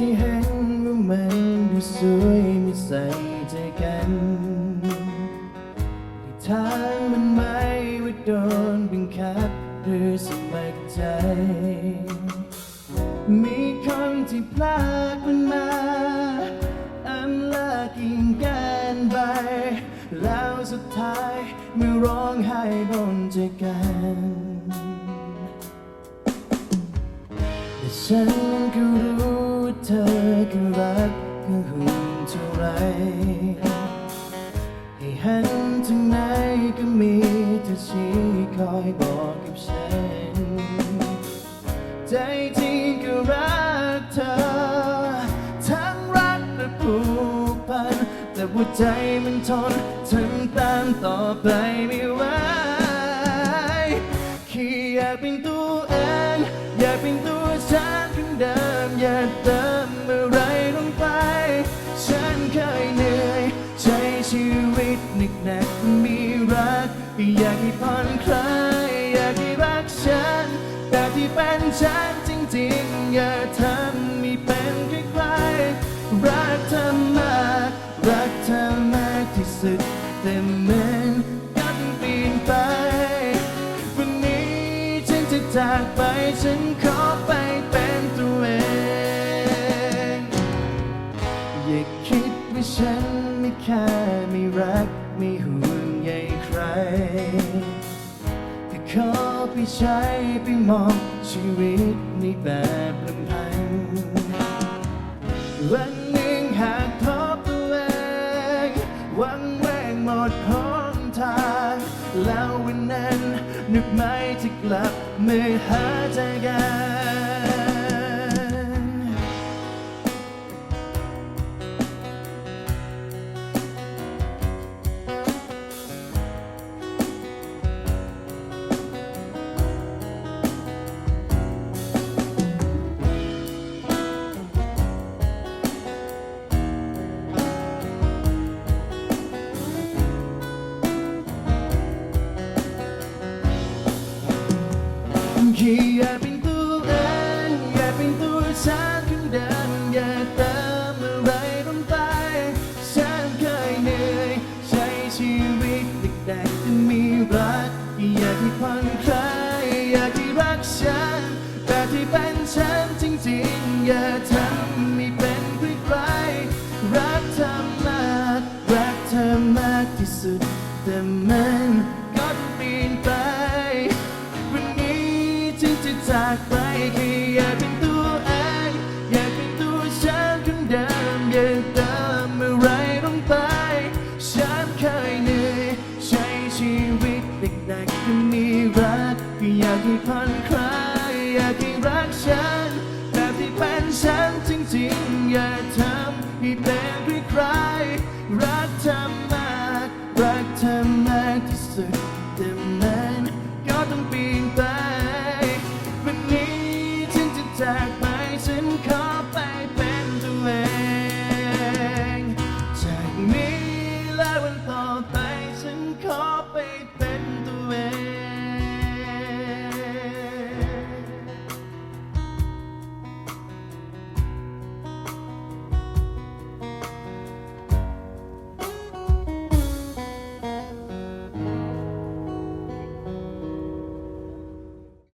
ที่เห็นว่ามันดูสวยไม่ใส่ใจกันที่ทางมันไม่ว่าโดนบังคับหรือสมัครใจ มีคนที่พลาดมันมาอำลากิ่งกันไปแล้วสุดท้ายเมื่อร้องไห้บนใจกันแต่ฉันก็รู้ เธอก็รักก็ห่วงเท่าไร ให้หันทางไหนก็มีเธอชี้คอยบอกกับฉัน ใจจริงก็รักเธอ ทั้งรักและผูกพัน แต่หัวใจมันทนทำตามต่อไปไม่ไหวแค่อยากเป็น เป็นฉันจริงๆ อย่าทำให้เป็นใคล้ๆรักเธอมาก รักเธอมากที่สุดแต่เหมันก็ต้องเปลี่ยนไป วันนี้ฉันจะจากไปฉันขอไปเป็นตัวเอง อย่าคิดว่าฉันไม่ค่าไม่รัก ไม่ห่วงใยใครแต่ขอ ไปใช้ไปมองชีวิตในแบบลำพังวันหนึ่งหากพบตัวเองหวังแวงหมดหนทาง แล้ววันนั้นนึกไหมจะกลับมือหาใจกัน ที่อยากเป็นตัวเองอยากเป็นตัวฉันคนเดิมอยากเติมอะไรลงไปฉันเคยเหนื่อยใช้ชีวิตเด็กๆจะมีรักอยากที่ผ่อนคลายอยากที่รักฉันแต่ที่เป็นฉันจริงๆอย่าทำม่เป็นใครรักเธอมากรักเธอมากที่สุดแต่มันก็เปลี่ยนไป จากไปแค่อยากเป็นตัวเองอยากเป็นตัวฉันคนเดิมอย่าเติมอไรต้องไปฉันเคยเหนื่อยใช้ชีวิตหนักๆก็มีรักก็อยากให้ผ่อนคลายอยากให้รักฉันแบบที่เป็นฉันจริงๆอยากทำให้เป็นใครใครรักเธอมากรักเธอมากที่สุดเต็ม